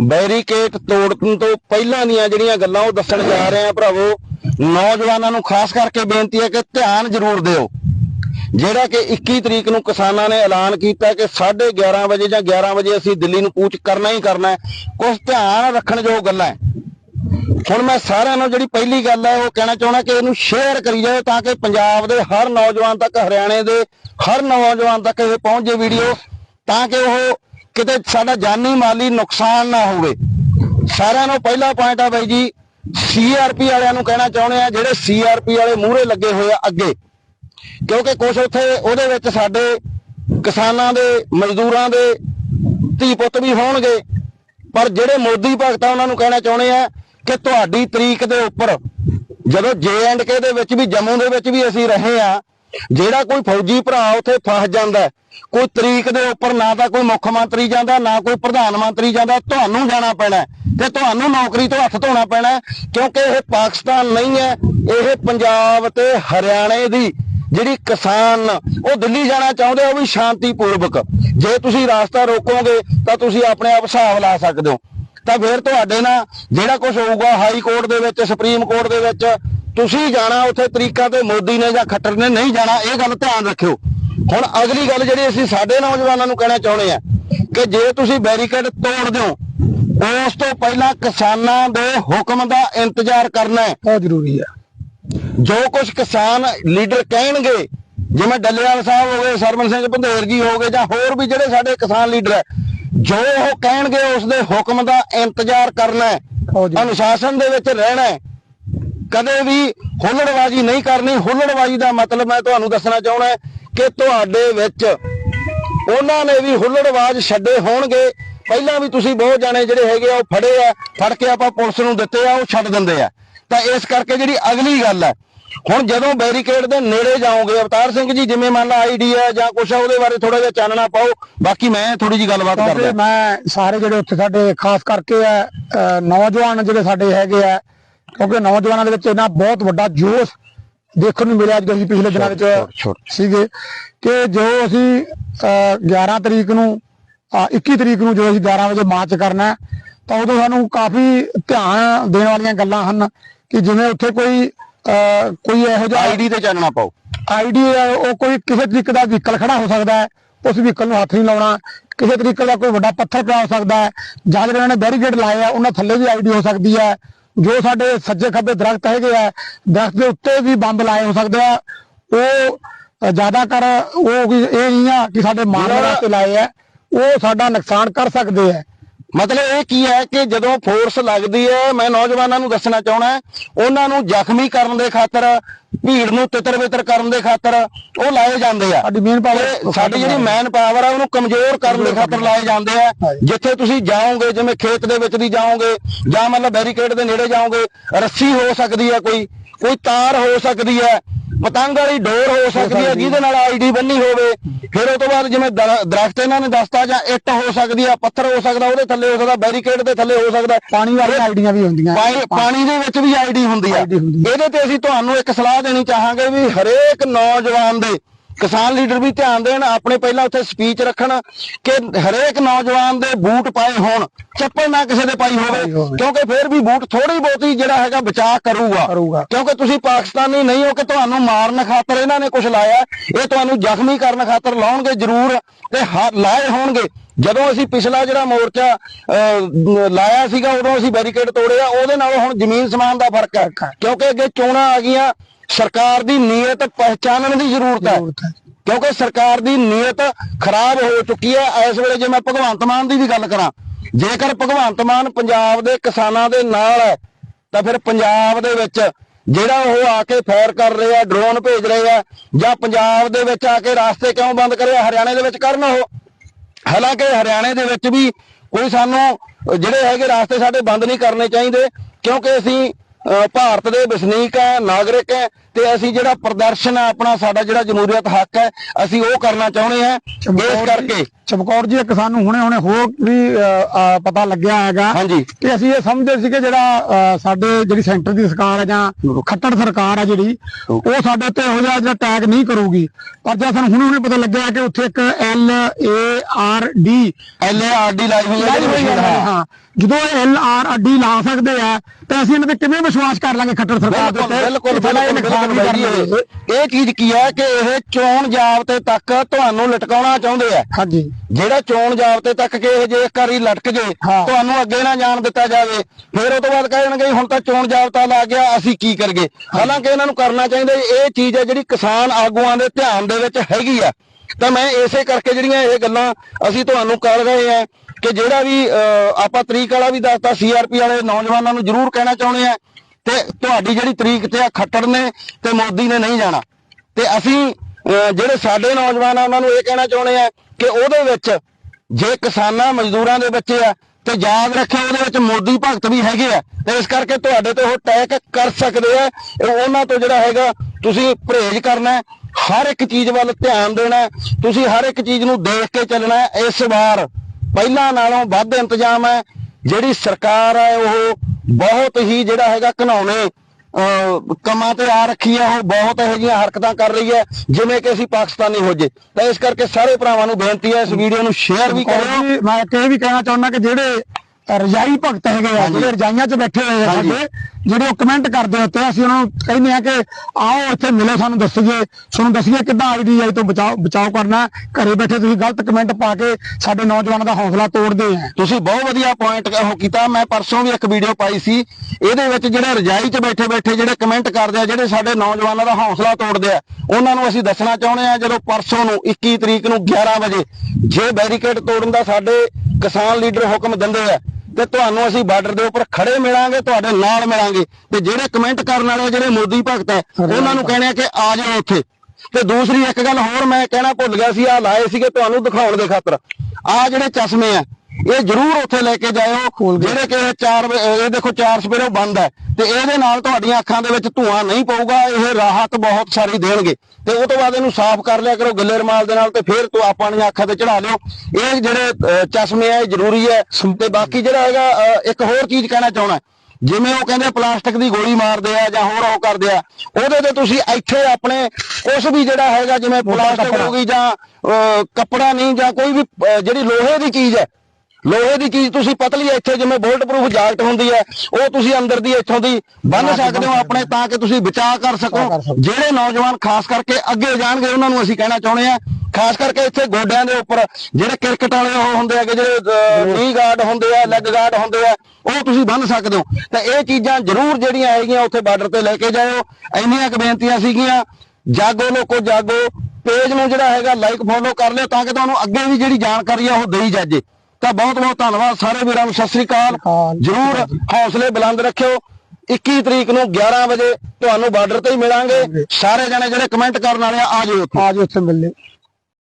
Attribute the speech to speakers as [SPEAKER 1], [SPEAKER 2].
[SPEAKER 1] Barricade ਤੋੜਨ ਤੋਂ ਪਹਿਲਾਂ ਦੀਆਂ ਜਿਹੜੀਆਂ ਗੱਲਾਂ ਉਹ ਦੱਸਣ ਜਾ ਰਹੇ ਆ ਭਰਾਵੋ, ਨੌਜਵਾਨਾਂ ਨੂੰ ਖਾਸ ਕਰਕੇ ਬੇਨਤੀ ਹੈ ਕਿ ਧਿਆਨ ਜ਼ਰੂਰ ਦਿਓ। ਜਿਹੜਾ ਕਿ 21 ਤਰੀਕ ਨੂੰ ਕਿਸਾਨਾਂ ਨੇ ਐਲਾਨ ਕੀਤਾ ਕਿ 11:30 ਵਜੇ ਜਾਂ 11 ਵਜੇ ਅਸੀਂ ਦਿੱਲੀ ਨੂੰ ਕੂਚ ਕਰਨਾ ਹੀ ਕਰਨਾ ਹੈ। ਕੁਝ ਧਿਆਨ ਰੱਖਣ ਜੋ ਗੱਲਾਂ ਹੈ। ਹੁਣ ਮੈਂ ਸਾਰਿਆਂ ਨੂੰ ਜਿਹੜੀ ਪਹਿਲੀ ਗੱਲ ਹੈ, ਉਹ ਕਹਿਣਾ ਚਾਹੁੰਦਾ ਕਿ ਇਹਨੂੰ ਸ਼ੇਅਰ ਕਰੀ ਜਾਓ ਤਾਂ ਕਿ ਪੰਜਾਬ ਦੇ ਹਰ ਨੌਜਵਾਨ ਤੱਕ, ਹਰਿਆਣੇ ਦੇ ਹਰ ਨੌਜਵਾਨ ਤੱਕ ਇਹ ਪਹੁੰਚ ਜੇ ਵੀਡੀਓ ਤਾਂ ਕਿ ਉਹ ਕਿਤੇ ਸਾਡਾ ਜਾਨੀ ਮਾਲੀ ਨੁਕਸਾਨ ਨਾ ਹੋਵੇ। ਸਾਰਿਆਂ ਨੂੰ ਪਹਿਲਾ ਪੁਆਇੰਟ ਆ ਬਾਈ ਜੀ ਸੀਆਰਪੀ ਵਾਲਿਆਂ ਨੂੰ ਕਹਿਣਾ ਚਾਹੁੰਦੇ ਆ, ਜਿਹੜੇ ਸੀਆਰਪੀ ਵਾਲੇ ਮੂਹਰੇ ਲੱਗੇ ਹੋਏ ਆ ਅੱਗੇ। ਕਿਉਂਕਿ ਕੁਝ ਉੱਥੇ ਉਹਦੇ ਵਿੱਚ ਸਾਡੇ ਕਿਸਾਨਾਂ ਦੇ, ਮਜ਼ਦੂਰਾਂ ਦੇ ਧੀ ਪੁੱਤ ਵੀ ਹੋਣਗੇ। ਪਰ ਜਿਹੜੇ ਮੋਦੀ ਭਗਤ ਆ ਉਹਨਾਂ ਨੂੰ ਕਹਿਣਾ ਚਾਹੁੰਦੇ ਆ ਕਿ ਤੁਹਾਡੀ ਤਰੀਕ ਦੇ ਉੱਪਰ ਜਦੋਂ ਜੇ ਐਂਡ ਕੇ ਦੇ ਵਿੱਚ ਵੀ, ਜੰਮੂ ਦੇ ਵਿੱਚ ਵੀ ਅਸੀਂ ਰਹੇ ਆ ਜਿਹੜਾ ਕੋਈ ਫੌਜੀ ਭਰਾ ਉੱਥੇ ਫਸ ਜਾਂਦਾ ਕੋਈ ਤਰੀਕ ਦੇ ਉੱਪਰ ਨਾ ਤਾਂ ਕੋਈ ਮੁੱਖ ਮੰਤਰੀ ਜਾਂਦਾ ਨਾ ਕੋਈ ਪ੍ਰਧਾਨ ਮੰਤਰੀ ਜਾਂਦਾ ਤੁਹਾਨੂੰ ਜਾਣਾ ਪੈਣਾ ਤੇ ਤੁਹਾਨੂੰ ਨੌਕਰੀ ਤੋਂ ਹੱਥ ਧੋਣਾ ਪੈਣਾ ਕਿਉਂਕਿ ਇਹ ਪਾਕਿਸਤਾਨ ਨਹੀਂ ਹੈ ਇਹ ਪੰਜਾਬ ਤੇ ਹਰਿਆਣੇ ਦੀ ਜਿਹੜੀ ਕਿਸਾਨ ਉਹ ਦਿੱਲੀ ਜਾਣਾ ਚਾਹੁੰਦੇ ਆ, ਉਹ ਵੀ ਸ਼ਾਂਤੀਪੂਰਵਕ। ਜੇ ਤੁਸੀਂ ਰਾਸਤਾ ਰੋਕੋਗੇ ਤਾਂ ਤੁਸੀਂ ਆਪਣੇ ਆਪ ਹਿਸਾਬ ਲਾ ਸਕਦੇ ਹੋ। ਤਾਂ ਫਿਰ ਤੁਹਾਡੇ ਨਾਲ ਜਿਹੜਾ ਕੁਝ ਹੋਊਗਾ ਹਾਈ ਕੋਰਟ ਦੇ ਵਿੱਚ ਸੁਪਰੀਮ ਕੋਰਟ ਦੇ ਵਿੱਚ ਤੁਸੀਂ ਜਾਣਾ ਉੱਥੇ ਤਰੀਕਾ ਤੇ ਮੋਦੀ ਨੇ ਜਾਂ ਖੱਟਰ ਨੇ ਨਹੀਂ ਜਾਣਾ ਇਹ ਗੱਲ ਧਿਆਨ ਰੱਖਿਓ। ਹੁਣ ਅਗਲੀ ਗੱਲ ਜਿਹੜੀ ਅਸੀਂ ਸਾਡੇ ਨੌਜਵਾਨਾਂ ਨੂੰ ਕਹਿਣਾ ਚਾਹੁੰਦੇ ਆ ਕਿ ਜੇ ਤੁਸੀਂ ਬੈਰੀਕੇਡ ਤੋੜ ਦਿਓ ਉਸ ਤੋਂ ਪਹਿਲਾਂ ਕਿਸਾਨਾਂ ਦੇ ਹੁਕਮ ਦਾ ਇੰਤਜ਼ਾਰ ਕਰਨਾ ਹੈ।
[SPEAKER 2] ਬਹੁਤ ਜ਼ਰੂਰੀ ਹੈ।
[SPEAKER 1] ਜੋ ਕੁਝ ਕਿਸਾਨ ਲੀਡਰ ਕਹਿਣਗੇ ਜਿਵੇਂ ਡੱਲੇਵਾਲ ਸਾਹਿਬ ਹੋ ਗਏ ਸਰਵਨ ਸਿੰਘ ਭੰਦੇਰ ਜੀ ਹੋ ਗਏ ਜਾਂ ਹੋਰ ਵੀ ਜਿਹੜੇ ਸਾਡੇ ਕਿਸਾਨ ਲੀਡਰ ਹੈ ਜੋ ਉਹ ਕਹਿਣਗੇ ਉਸ ਦੇ ਹੁਕਮ ਦਾ ਇੰਤਜ਼ਾਰ ਕਰਨਾ ਹੈ। ਅਨੁਸ਼ਾਸਨ ਦੇ ਵਿੱਚ ਰਹਿਣਾ ਹੈ। ਕਦੇ ਵੀ ਹੁੱਲੜਬਾਜ਼ੀ ਨਹੀਂ ਕਰਨੀ। ਹੁੱਲੜਬਾਜ਼ੀ ਦਾ ਮਤਲਬ ਮੈਂ ਤੁਹਾਨੂੰ ਦੱਸਣਾ ਚਾਹੁੰਦਾ ਕਿ ਤੁਹਾਡੇ ਵਿੱਚ ਉਹਨਾਂ ਨੇ ਵੀ ਹੁੱਲੜਬਾਜ਼ ਛੱਡੇ ਹੋਣਗੇ। ਪਹਿਲਾਂ ਵੀ ਤੁਸੀਂ ਬਹੁਤ ਜਾਣੇ ਜਿਹੜੇ ਹੈਗੇ ਆ ਉਹ ਫੜੇ ਆ ਫੜ ਕੇ ਆਪਾਂ ਪੁਲਿਸ ਨੂੰ ਦਿੱਤੇ ਆ ਉਹ ਛੱਡ ਦਿੰਦੇ ਆ। ਤਾਂ ਇਸ ਕਰਕੇ ਜਿਹੜੀ ਅਗਲੀ ਗੱਲ ਹੈ ਹੁਣ ਜਦੋਂ ਬੈਰੀਕੇਡ ਦੇ ਨੇੜੇ ਜਾਓਗੇ ਅਵਤਾਰ ਸਿੰਘ ਜੀ ਜਿਵੇਂ ਮੰਨ ਲਾ ਆਈਡੀ ਹੈ ਜਾਂ ਕੁਛ ਆ ਉਹਦੇ ਬਾਰੇ ਥੋੜਾ ਜਿਹਾ ਚਾਨਣਾ ਪਾਓ। ਬਾਕੀ ਮੈਂ ਥੋੜੀ ਜੀ ਗੱਲਬਾਤ ਕਰਦਾ।
[SPEAKER 2] ਮੈਂ ਸਾਰੇ ਜਿਹੜੇ ਉੱਥੇ ਸਾਡੇ ਖਾਸ ਕਰਕੇ ਆ ਨੌਜਵਾਨ ਜਿਹੜੇ ਸਾਡੇ ਹੈਗੇ ਆ ਕਿਉਂਕਿ ਨੌਜਵਾਨਾਂ ਦੇ ਵਿੱਚ ਇਹਨਾਂ ਬਹੁਤ ਵੱਡਾ ਜੋਸ਼ ਦੇਖਣ ਨੂੰ ਮਿਲਿਆ ਜਦੋਂ ਅਸੀਂ ਪਿਛਲੇ ਦਿਨਾਂ ਵਿੱਚ। ਸੀਗੇ ਕਿ ਜੋ ਅਸੀਂ ਅ, 11 ਤਰੀਕ ਨੂੰ ਅ, 21 ਤਰੀਕ ਨੂੰ ਜੋ ਅਸੀਂ 11 ਵਜੇ ਮਾਰਚ ਕਰਨਾ ਤਾਂ ਉਦੋਂ ਸਾਨੂੰ ਕਾਫੀ ਧਿਆਨ ਦੇਣ ਵਾਲੀਆਂ ਗੱਲਾਂ ਹਨ ਕਿ ਜਿਵੇਂ ਉੱਥੇ ਕੋਈ ਕੋਈ ਇਹੋ ਜਿਹਾ
[SPEAKER 1] ਆਈਡੀ ਤੇ ਚਾਨਣਾ ਪਾਓ
[SPEAKER 2] ਆਈਡੀ ਉਹ ਕੋਈ ਕਿਸੇ ਤਰੀਕੇ ਦਾ ਵਹੀਕਲ ਖੜਾ ਹੋ ਸਕਦਾ ਹੈ ਉਸ ਵਹੀਕਲ ਨੂੰ ਹੱਥ ਨਹੀਂ ਲਾਉਣਾ ਕਿਸੇ ਤਰੀਕੇ ਦਾ ਕੋਈ ਵੱਡਾ ਪੱਥਰ ਪਿਆ ਹੋ ਸਕਦਾ ਹੈ ਜਾਂ ਜਿਹੜੇ ਨੇ ਬੈਰੀਕੇਡ ਲਾਏ ਆ ਉਹਨਾਂ ਥੱਲੇ ਵੀ ਆਈਡੀ ਹੋ ਸਕਦੀ ਹੈ ਜੋ ਸਾਡੇ ਸੱਜੇ ਖੱਬੇ ਦਰਖਤ ਹੈਗੇ ਆ ਦਰਖਤ ਦੇ ਉੱਤੇ ਵੀ ਬੰਬ ਲਾਏ ਹੋ ਸਕਦੇ ਆ। ਉਹ ਜ਼ਿਆਦਾਤਰ ਉਹ ਇਹ ਨਹੀਂ ਆ ਕਿ ਸਾਡੇ ਮਾਰਨ ਵਾਸਤੇ ਲਾਏ ਆ। ਉਹ ਸਾਡਾ ਨੁਕਸਾਨ ਕਰ ਸਕਦੇ ਆ।
[SPEAKER 1] ਮਤਲਬ ਇਹ ਕੀ ਹੈ ਕਿ ਜਦੋਂ ਫੋਰਸ ਲੱਗਦੀ ਹੈ ਮੈਂ ਨੌਜਵਾਨਾਂ ਨੂੰ ਦੱਸਣਾ ਚਾਹਣਾ ਹੈ ਉਹਨਾਂ ਨੂੰ ਜ਼ਖਮੀ ਕਰਨ ਦੇ ਖਾਤਰ ਭੀੜ ਨੂੰ ਤਿੱਤਰ ਬਿਤਰ ਕਰਨ ਦੇ ਖਾਤਰ ਉਹ ਲਾਏ ਜਾਂਦੇ ਆ
[SPEAKER 2] ਸਾਡੀ ਮੇਨ ਪਾਵਰ
[SPEAKER 1] ਸਾਡੀ ਜਿਹੜੀ ਮੈਨ ਪਾਵਰ ਆ ਉਹਨੂੰ ਕਮਜ਼ੋਰ ਕਰਨ ਦੇ ਖਾਤਰ ਲਾਏ ਜਾਂਦੇ ਆ। ਜਿੱਥੇ ਤੁਸੀਂ ਜਾਓਗੇ ਜਿਵੇਂ ਖੇਤ ਦੇ ਵਿੱਚ ਦੀ ਜਾਓਗੇ ਜਾਂ ਮਤਲਬ ਬੈਰੀਕੇਡ ਦੇ ਨੇੜੇ ਜਾਓਗੇ ਰੱਸੀ ਹੋ ਸਕਦੀ ਹੈ ਕੋਈ ਕੋਈ ਤਾਰ ਹੋ ਸਕਦੀ ਹੈ ਪਤੰਗ ਵਾਲੀ ਡੋਰ ਹੋ ਸਕਦੀ ਹੈ ਜਿਹਦੇ ਨਾਲ ਆਈਡੀ ਬੰਨੀ ਹੋਵੇ। ਫਿਰ ਉਹ ਤੋਂ ਬਾਅਦ ਜਿਵੇਂ ਦਰ- ਦਰਖਤ ਇਹਨਾਂ ਨੇ ਦੱਸਤਾ ਜਾਂ ਇੱਟ ਹੋ ਸਕਦੀ ਆ ਪੱਥਰ ਹੋ ਸਕਦਾ ਉਹਦੇ ਥੱਲੇ ਹੋ ਸਕਦਾ ਬੈਰੀਕੇਡ ਦੇ ਥੱਲੇ ਹੋ ਸਕਦਾ।
[SPEAKER 2] ਪਾਣੀ ਵਾਲੀਆਂ ਆਈਡੀਆਂ ਵੀ ਹੁੰਦੀਆਂ।
[SPEAKER 1] ਪਾਣੀ ਦੇ ਵਿੱਚ ਵੀ ਆਈਡੀ ਹੁੰਦੀ ਆ। ਇਹਦੇ ਤੇ ਅਸੀਂ ਤੁਹਾਨੂੰ ਇੱਕ ਸਲਾਹ ਦੇਣੀ ਚਾਹਾਂਗੇ ਵੀ ਹਰੇਕ ਨੌਜਵਾਨ ਦੇ ਕਿਸਾਨ ਲੀਡਰ ਵੀ ਧਿਆਨ ਦੇਣ ਆਪਣੇ ਪਹਿਲਾਂ ਉੱਥੇ ਸਪੀਚ ਰੱਖਣ ਕਿ ਹਰੇਕ ਨੌਜਵਾਨ ਦੇ ਬੂਟ ਪਾਏ ਹੋਣ ਚੱਪਲ ਨਾ ਕਿਸੇ ਦੇ ਪਾਈ ਹੋਵੇ। ਕਿਉਂਕਿ ਫਿਰ ਵੀ ਬੂਟ ਥੋੜੀ ਬਹੁਤੀ ਜਿਹੜਾ ਹੈਗਾ ਬਚਾਅ ਕਰੂਗਾ। ਕਿਉਂਕਿ ਤੁਸੀਂ ਪਾਕਿਸਤਾਨੀ ਨਹੀਂ ਹੋ ਕਿ ਤੁਹਾਨੂੰ ਮਾਰਨ ਖਾਤਰ ਇਹਨਾਂ ਨੇ ਕੁਝ ਲਾਇਆ ਇਹ ਤੁਹਾਨੂੰ ਜ਼ਖਮੀ ਕਰਨ ਖਾਤਰ ਲਾਉਣਗੇ ਜ਼ਰੂਰ ਤੇ ਲਾਏ ਹੋਣਗੇ ਜਦੋਂ ਅਸੀਂ ਪਿਛਲਾ ਜਿਹੜਾ ਮੋਰਚਾ ਲਾਇਆ ਸੀਗਾ ਉਦੋਂ ਅਸੀਂ ਬੈਰੀਕੇਡ ਤੋੜੇ ਆ ਉਹਦੇ ਨਾਲੋਂ ਹੁਣ ਜ਼ਮੀਨ ਸਮਾਨ ਦਾ ਫ਼ਰਕ ਹੈ। ਕਿਉਂਕਿ ਅੱਗੇ ਚੋਣਾਂ ਆ ਗਈਆਂ ਸਰਕਾਰ ਦੀ ਨੀਅਤ ਪਹਿਚਾਨਣ ਦੀ ਜ਼ਰੂਰਤ ਹੈ। ਕਿਉਂਕਿ ਸਰਕਾਰ ਦੀ ਨੀਅਤ ਖਰਾਬ ਹੋ ਚੁੱਕੀ ਹੈ ਇਸ ਵੇਲੇ ਜੇ ਮੈਂ ਭਗਵੰਤ ਮਾਨ ਦੀ ਵੀ ਗੱਲ ਕਰਾਂ ਜੇਕਰ ਭਗਵੰਤ ਮਾਨ ਪੰਜਾਬ ਦੇ ਕਿਸਾਨਾਂ ਦੇ ਨਾਲ ਹੈ ਤਾਂ ਫਿਰ ਪੰਜਾਬ ਦੇ ਵਿੱਚ ਜਿਹੜਾ ਉਹ ਆ ਕੇ ਫਾਇਰ ਕਰ ਰਹੇ ਆ ਡਰੋਨ ਭੇਜ ਰਹੇ ਆ ਜਾਂ ਪੰਜਾਬ ਦੇ ਵਿੱਚ ਆ ਕੇ ਰਾਸਤੇ ਕਿਉਂ ਬੰਦ ਕਰੇ ਆ? ਹਰਿਆਣੇ ਦੇ ਵਿੱਚ ਕਰਨ ਉਹ ਹਾਲਾਂਕਿ ਹਰਿਆਣੇ ਦੇ ਵਿੱਚ ਵੀ ਕੋਈ ਸਾਨੂੰ ਜਿਹੜੇ ਹੈਗੇ ਰਾਸਤੇ ਸਾਡੇ ਬੰਦ ਨਹੀਂ ਕਰਨੇ ਚਾਹੀਦੇ ਕਿਉਂਕਿ ਅਸੀਂ ਭਾਰਤ ਦੇ ਵਸਨੀਕ ਹੈ ਨਾਗਰਿਕ ਹੈ ਤੇ ਅਸੀਂ ਜਿਹੜਾ ਪ੍ਰਦਰਸ਼ਨ ਹੈ ਆਪਣਾ ਸਾਡਾ ਜਿਹੜਾ ਜਮਹੂਰੀਅਤ ਹੱਕ ਹੈ ਅਸੀਂ ਉਹ ਕਰਨਾ ਚਾਹੁੰਦੇ ਹਾਂ। ਇਸ ਕਰਕੇ
[SPEAKER 2] ਚਮਕੌਰ ਜੀ ਇੱਕ ਸਾਨੂੰ ਹੁਣੇ ਹੁਣੇ ਹੋਰ ਵੀ ਪਤਾ ਲੱਗਿਆ ਹੈਗਾ। ਕਿ ਅਸੀਂ ਇਹ ਸਮਝਦੇ ਸੀ ਕਿ ਜਿਹੜਾ ਸਾਡੇ ਜਿਹੜੀ ਸੈਂਟਰ ਦੀ ਸਰਕਾਰ ਹੈ ਜਾਂ ਖੱਟੜ ਸਰਕਾਰ ਹੈ ਜਿਹੜੀ ਉਹ ਸਾਡੇ ਤੇ ਇਹੋ ਜਿਹਾ ਜਿਹੜਾ ਟੈਗ ਨਹੀਂ ਕਰੂਗੀ। ਪਰ ਜਦ ਸਾਨੂੰ ਹੁਣੇ ਹੁਣੇ ਪਤਾ ਲੱਗਿਆ ਕਿ ਉੱਥੇ ਇੱਕ L A R D
[SPEAKER 1] L A R D ਲਾਈ ਹੋਈ ਹਾਂ
[SPEAKER 2] ਜਦੋਂ ਐਲ ਆਰ ਡੀ ਲਾ ਸਕਦੇ ਆ ਤਾਂ ਅਸੀਂ ਇਹਨਾਂ ਤੇ ਕਿਵੇਂ ਵਿਸ਼ਵਾਸ ਕਰ ਲਾਂਗੇ ਖੱਟੜ ਸਰਕਾਰ ਦੇ ਉੱਤੇ।
[SPEAKER 1] ਬਿਲਕੁਲ ਬਿਲਕੁਲ। ਇਹ ਚੀਜ਼ ਕੀ ਹੈ ਕਿ ਇਹ ਚੋਣ ਜਾਬਤੇ ਤੱਕ ਤੁਹਾਨੂੰ ਲਟਕਾਉਣਾ ਚਾਹੁੰਦੇ ਆ।
[SPEAKER 2] ਹਾਂਜੀ।
[SPEAKER 1] ਜਿਹੜਾ ਚੋਣ ਜਾਬਤੇ ਤੱਕ ਕਿ ਇਹ ਜੇ ਇੱਕ ਵਾਰੀ ਲਟਕ ਜੇ
[SPEAKER 2] ਹਾਂ।
[SPEAKER 1] ਤੁਹਾਨੂੰ ਅੱਗੇ ਨਾ ਜਾਣ ਦਿੱਤਾ ਜਾਵੇ ਫਿਰ ਉਹ ਤੋਂ ਬਾਅਦ ਕਹਿਣਗੇ ਹੁਣ ਤਾਂ ਚੋਣ ਜਾਬਤਾ ਲੱਗ ਗਿਆ ਅਸੀਂ ਕੀ ਕਰਗੇ ਹਾਲਾਂਕਿ ਇਹਨਾਂ ਨੂੰ ਕਰਨਾ ਚਾਹੀਦਾ ਇਹ ਚੀਜ਼ ਹੈ ਜਿਹੜੀ ਕਿਸਾਨ ਆਗੂਆਂ ਦੇ ਧਿਆਨ ਦੇ ਵਿੱਚ ਹੈਗੀ ਆ। ਤਾਂ ਮੈਂ ਇਸੇ ਕਰਕੇ ਜਿਹੜੀਆਂ ਇਹ ਗੱਲਾਂ ਅਸੀਂ ਤੁਹਾਨੂੰ ਕਰ ਰਹੇ ਆ ਕਿ ਜਿਹੜਾ ਵੀ ਆਪਾਂ ਤਰੀਕ ਵਾਲਾ ਵੀ ਦੱਸਤਾ ਸੀਆਰਪੀ ਵਾਲੇ ਨੌਜਵਾਨਾਂ ਨੂੰ ਜ਼ਰੂਰ ਕਹਿਣਾ ਚਾਹੁੰਦੇ ਆ ਤੇ ਤੁਹਾਡੀ ਜਿਹੜੀ ਤਰੀਕ ਤੇ ਆ ਖੱਟੜ ਨੇ ਤੇ ਮੋਦੀ ਨੇ ਨਹੀਂ ਜਾਣਾ। ਤੇ ਅਸੀਂ ਜਿਹੜੇ ਸਾਡੇ ਨੌਜਵਾਨ ਆ, ਉਹਨਾਂ ਨੂੰ ਇਹ ਕਹਿਣਾ ਚਾਹੁੰਦੇ ਆ ਕਿ ਉਹਦੇ ਵਿੱਚ ਜੇ ਕਿਸਾਨਾਂ ਮਜ਼ਦੂਰਾਂ ਦੇ ਬੱਚੇ ਆ, ਤੇ ਯਾਦ ਰੱਖਿਓ ਉਹਦੇ ਵਿੱਚ ਮੋਦੀ ਭਗਤ ਵੀ ਹੈਗੇ ਆ। ਤੇ ਇਸ ਕਰਕੇ ਤੁਹਾਡੇ ਤੇ ਉਹ ਟੈਕ ਕਰ ਸਕਦੇ ਆ। ਉਹਨਾਂ ਤੋਂ ਜਿਹੜਾ ਹੈਗਾ, ਤੁਸੀਂ ਪਰਹੇਜ਼ ਕਰਨਾ ਹਰ ਇੱਕ ਚੀਜ਼ ਵੱਲ ਧਿਆਨ ਦੇਣਾ ਤੁਸੀਂ ਹਰ ਇੱਕ ਚੀਜ਼ ਨੂੰ ਦੇਖ ਕੇ ਚੱਲਣਾ ਇਸ ਵਾਰ ਪਹਿਲਾਂ ਨਾਲੋਂ ਵੱਧ ਇੰਤਜ਼ਾਮ ਹੈ। ਜਿਹੜੀ ਸਰਕਾਰ ਹੈ, ਉਹ ਬਹੁਤ ਹੀ ਜਿਹੜਾ ਹੈਗਾ ਘਨਾਉਣੇ ਕੰਮਾਂ ਤੇ ਆ ਰੱਖੀ ਹੈ ਉਹ ਬਹੁਤ ਇਹੋ ਜਿਹੀਆਂ ਹਰਕਤਾਂ ਕਰ ਰਹੀ ਹੈ ਜਿਵੇਂ ਕਿ ਅਸੀਂ ਪਾਕਿਸਤਾਨੀ ਹੋ ਜੇ ਤਾਂ ਇਸ ਕਰਕੇ ਸਾਰੇ ਭਰਾਵਾਂ ਨੂੰ ਬੇਨਤੀ ਹੈ ਇਸ ਵੀਡੀਓ ਨੂੰ ਸ਼ੇਅਰ ਵੀ ਕਰਿਓ।
[SPEAKER 2] ਜੀ, ਮੈਂ ਇਹ ਵੀ ਕਹਿਣਾ ਚਾਹੁੰਦਾ ਕਿ ਜਿਹੜੇ ਰਜਾਈ ਭਗਤ ਹੈਗੇ ਆ ਜਿਹੜੇ ਰਜਾਈਆਂ 'ਚ ਬੈਠੇ ਹੋਏ ਆ। ਸਾਡੇ ਜਿਹੜੇ ਉਹ ਕਮੈਂਟ ਕਰਦੇ ਉੱਤੇ ਅਸੀਂ ਉਹਨਾਂ ਨੂੰ ਕਹਿੰਦੇ ਆ ਕਿ ਆਓ ਇੱਥੇ ਮਿਲੋ ਸਾਨੂੰ ਦੱਸੀਏ ਤੁਹਾਨੂੰ ਦੱਸੀਏ ਕਿੱਦਾਂ ਆਈਡੀਆਈ ਤੋਂ ਬਚਾਓ ਬਚਾਓ ਕਰਨਾ। ਘਰੇ ਬੈਠੇ ਤੁਸੀਂ ਗਲਤ ਕਮੈਂਟ ਪਾ ਕੇ ਸਾਡੇ ਨੌਜਵਾਨਾਂ ਦਾ ਹੌਸਲਾ ਤੋੜਦੇ ਆ
[SPEAKER 1] ਤੁਸੀਂ ਬਹੁਤ ਵਧੀਆ ਪੁਆਇੰਟ ਉਹ ਕੀਤਾ ਮੈਂ ਪਰਸੋਂ ਵੀ ਇੱਕ ਵੀਡੀਓ ਪਾਈ ਸੀ ਇਹਦੇ ਵਿੱਚ ਜਿਹੜੇ ਰਜਾਈ 'ਚ ਬੈਠੇ ਬੈਠੇ ਜਿਹੜੇ ਕਮੈਂਟ ਕਰਦੇ ਆ ਜਿਹੜੇ ਸਾਡੇ ਨੌਜਵਾਨਾਂ ਦਾ ਹੌਸਲਾ ਤੋੜਦੇ ਆ ਉਹਨਾਂ ਨੂੰ ਅਸੀਂ ਦੱਸਣਾ ਚਾਹੁੰਦੇ ਆ ਜਦੋਂ ਪਰਸੋਂ ਨੂੰ 21 ਤਰੀਕ ਨੂੰ 11 ਵਜੇ ਜੇ ਬੈਰੀਕੇਡ ਤੋੜਨ ਦਾ ਸਾਡੇ ਕਿਸਾਨ ਲੀਡਰ ਹੁਕਮ ਦਿੰਦੇ ਆ ਤੇ ਤੁਹਾਨੂੰ ਅਸੀਂ ਬਾਰਡਰ ਦੇ ਉੱਪਰ ਖੜੇ ਮਿਲਾਂਗੇ ਤੁਹਾਡੇ ਨਾਲ ਮਿਲਾਂਗੇ। ਤੇ ਜਿਹੜੇ ਕਮੈਂਟ ਕਰਨ ਵਾਲੇ ਜਿਹੜੇ ਮੋਦੀ ਭਗਤ ਹੈ ਉਹਨਾਂ ਨੂੰ ਕਹਿਣਾ ਕਿ ਆ ਜਾਓ ਉੱਥੇ। ਤੇ ਦੂਸਰੀ ਇੱਕ ਗੱਲ ਹੋਰ ਮੈਂ ਕਹਿਣਾ ਭੁੱਲ ਗਿਆ ਸੀ ਆ ਲਾਏ ਸੀਗੇ ਤੁਹਾਨੂੰ ਦਿਖਾਉਣ ਦੇ ਖਾਤਰ। ਆ ਜਿਹੜੇ ਚਸ਼ਮੇ ਆ ਇਹ ਜ਼ਰੂਰ ਉੱਥੇ ਲੈ ਕੇ ਜਾਇਓ। ਜਿਹੜੇ ਕਿ ਚਾਰ ਇਹ ਦੇਖੋ ਚਾਰ ਸਪੇਰੋ ਬੰਦ ਹੈ। ਤੇ ਇਹਦੇ ਨਾਲ ਤੁਹਾਡੀਆਂ ਅੱਖਾਂ ਦੇ ਵਿੱਚ ਧੂਆਂ ਨਹੀਂ ਪਊਗਾ ਇਹ ਰਾਹਤ ਬਹੁਤ ਸਾਰੀ ਦੇਣਗੇ। ਤੇ ਉਹ ਤੋਂ ਬਾਅਦ ਇਹਨੂੰ ਸਾਫ਼ ਕਰ ਲਿਆ ਕਰੋ ਗਿੱਲੇ ਰੁਮਾਲ ਦੇ ਨਾਲ ਤੇ ਫਿਰ ਤੋਂ ਆਪਣੀਆਂ ਅੱਖਾਂ ਤੇ ਚੜਾ ਲਿਓ। ਇਹ ਜਿਹੜੇ ਚਸ਼ਮੇ ਆ ਇਹ ਜ਼ਰੂਰੀ ਹੈ। ਤੇ ਬਾਕੀ ਜਿਹੜਾ ਹੈਗਾ ਇੱਕ ਹੋਰ ਚੀਜ਼ ਕਹਿਣਾ ਚਾਹਣਾ ਜਿਵੇਂ ਉਹ ਕਹਿੰਦੇ ਪਲਾਸਟਿਕ ਦੀ ਗੋਲੀ ਮਾਰਦੇ ਆ ਜਾਂ ਹੋਰ ਉਹ ਕਰਦੇ ਆ ਉਹਦੇ ਤੇ ਤੁਸੀਂ ਇੱਥੇ ਆਪਣੇ ਕੁਝ ਵੀ ਜਿਹੜਾ ਹੈਗਾ ਜਿਵੇਂ ਪਲਾਸਟਿਕ ਹੋ ਗਈ ਜਾਂ ਕੱਪੜਾ ਨਹੀਂ ਜਾਂ ਕੋਈ ਵੀ ਜਿਹੜੀ ਲੋਹੇ ਦੀ ਚੀਜ਼ ਹੈ ਲੋਹੇ ਦੀ ਚੀਜ਼ ਤੁਸੀਂ ਪਤਲੀ ਇੱਥੇ ਜਿਵੇਂ ਬੁਲਟ ਪ੍ਰੂਫ ਜਾਕਟ ਹੁੰਦੀ ਹੈ ਉਹ ਤੁਸੀਂ ਅੰਦਰ ਦੀ ਇੱਥੋਂ ਦੀ ਬੰਨ ਸਕਦੇ ਹੋ ਆਪਣੇ ਤਾਂ ਕਿ ਤੁਸੀਂ ਬਚਾਅ ਕਰ ਸਕੋ।
[SPEAKER 2] ਕਰ ਸਕੋ।
[SPEAKER 1] ਜਿਹੜੇ ਨੌਜਵਾਨ ਖਾਸ ਕਰਕੇ ਅੱਗੇ ਜਾਣਗੇ ਉਹਨਾਂ ਨੂੰ ਅਸੀਂ ਕਹਿਣਾ ਚਾਹੁੰਦੇ ਆ ਖਾਸ ਕਰਕੇ ਇੱਥੇ ਗੋਡਿਆਂ ਦੇ ਉੱਪਰ ਜਿਹੜੇ ਕ੍ਰਿਕਟ ਵਾਲੇ ਉਹ ਹੁੰਦੇ ਆ ਕਿ ਜਿਹੜੇ ਨੀ ਗਾਰਡ ਹੁੰਦੇ ਆ ਲੈਗ ਗਾਰਡ ਹੁੰਦੇ ਆ ਉਹ ਤੁਸੀਂ ਬੰਨ ਸਕਦੇ ਹੋ। ਤਾਂ ਇਹ ਚੀਜ਼ਾਂ ਜ਼ਰੂਰ ਜਿਹੜੀਆਂ ਹੈਗੀਆਂ ਉੱਥੇ ਬਾਰਡਰ ਤੇ ਲੈ ਕੇ ਜਾਇਓ। ਇੰਨੀਆਂ ਕੁ ਬੇਨਤੀਆਂ ਸੀਗੀਆਂ ਜਾਗੋ ਲੋਕੋ ਜਾਗੋ ਪੇਜ ਨੂੰ ਜਿਹੜਾ ਹੈਗਾ ਲਾਈਕ ਫੋਲੋ ਕਰ ਲਿਓ ਤਾਂ ਕਿ ਤੁਹਾਨੂੰ ਅੱਗੇ ਵੀ ਜਿਹੜੀ ਜਾਣਕਾਰੀ ਆ ਉਹ ਦੇਈ ਜਾਜੇ। ਤਾਂ ਬਹੁਤ ਬਹੁਤ ਧੰਨਵਾਦ ਸਾਰੇ ਵੀਰਾਂ ਨੂੰ ਸਤਿ ਸ੍ਰੀ ਅਕਾਲ। ਜਰੂਰ ਹੌਸਲੇ ਬੁਲੰਦ ਰੱਖਿਓ। 21 ਤਰੀਕ ਨੂੰ 11 ਵਜੇ ਤੁਹਾਨੂੰ ਬਾਰਡਰ ਤੇ ਹੀ ਮਿਲਾਂਗੇ। ਸਾਰੇ ਜਣੇ ਜਿਹੜੇ ਕਮੈਂਟ ਕਰਨ ਵਾਲੇ ਆ ਆ ਜਾਓ ਉੱਥੇ।
[SPEAKER 2] ਆਜ ਉੱਥੇ ਮਿਲਨੇ।